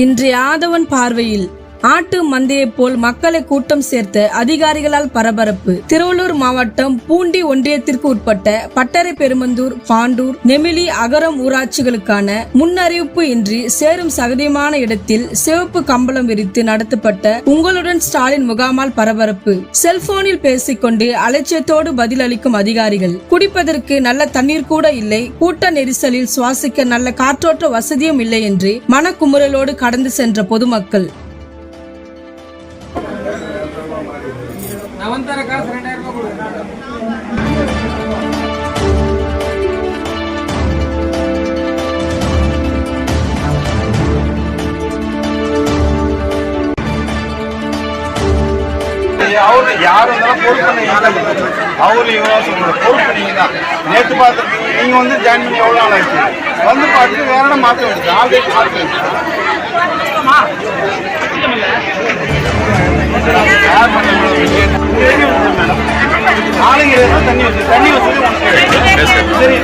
இன்றைய ஆதவன் பார்வையில் ஆட்டு மந்தையைப் போல் மக்களை கூட்டம் சேர்த்த அதிகாரிகளால் பரபரப்பு. திருவள்ளூர் மாவட்டம் பூண்டி ஒன்றியத்திற்கு உட்பட்ட பட்டறை பெருமந்தூர் பாண்டூர் நெமிலி அகரம் ஊராட்சிகளுக்கான முன்னறிவிப்பு இன்றி சேரும் சகதியமான இடத்தில் சிவப்பு கம்பளம் விரித்து நடத்தப்பட்ட உங்களுடன் ஸ்டாலின் முகாமால் பரபரப்பு. செல்போனில் பேசிக்கொண்டு அலட்சியத்தோடு பதிலளிக்கும் அதிகாரிகள் குடிப்பதற்கு நல்ல தண்ணீர் கூட இல்லை கூட்ட நெரிசலில் சுவாசிக்க நல்ல காற்றோட்ட வசதியும் இல்லை என்று மனக்குமுறலோடு கடந்து சென்ற பொதுமக்கள். நான் வந்து தர காசு ரெண்டாயிரம் ரூபாய் கொடு அவரு யாரு இருந்தாலும் பொறுப்பு அவரு பொறுப்பு தான் நேற்று பார்த்துருக்கீங்க நீங்க வந்து ஜாயின் பண்ணி எவ்வளோ நாள் ஆச்சு வந்து பார்த்துட்டு வேற இடம் மாற்ற வேண்டியது ஆல்ரெடி மாற்ற வேண்டியது மேடம் ஆளுங்க தண்ணி வச்சு தண்ணி வசதி உனக்கு சரி.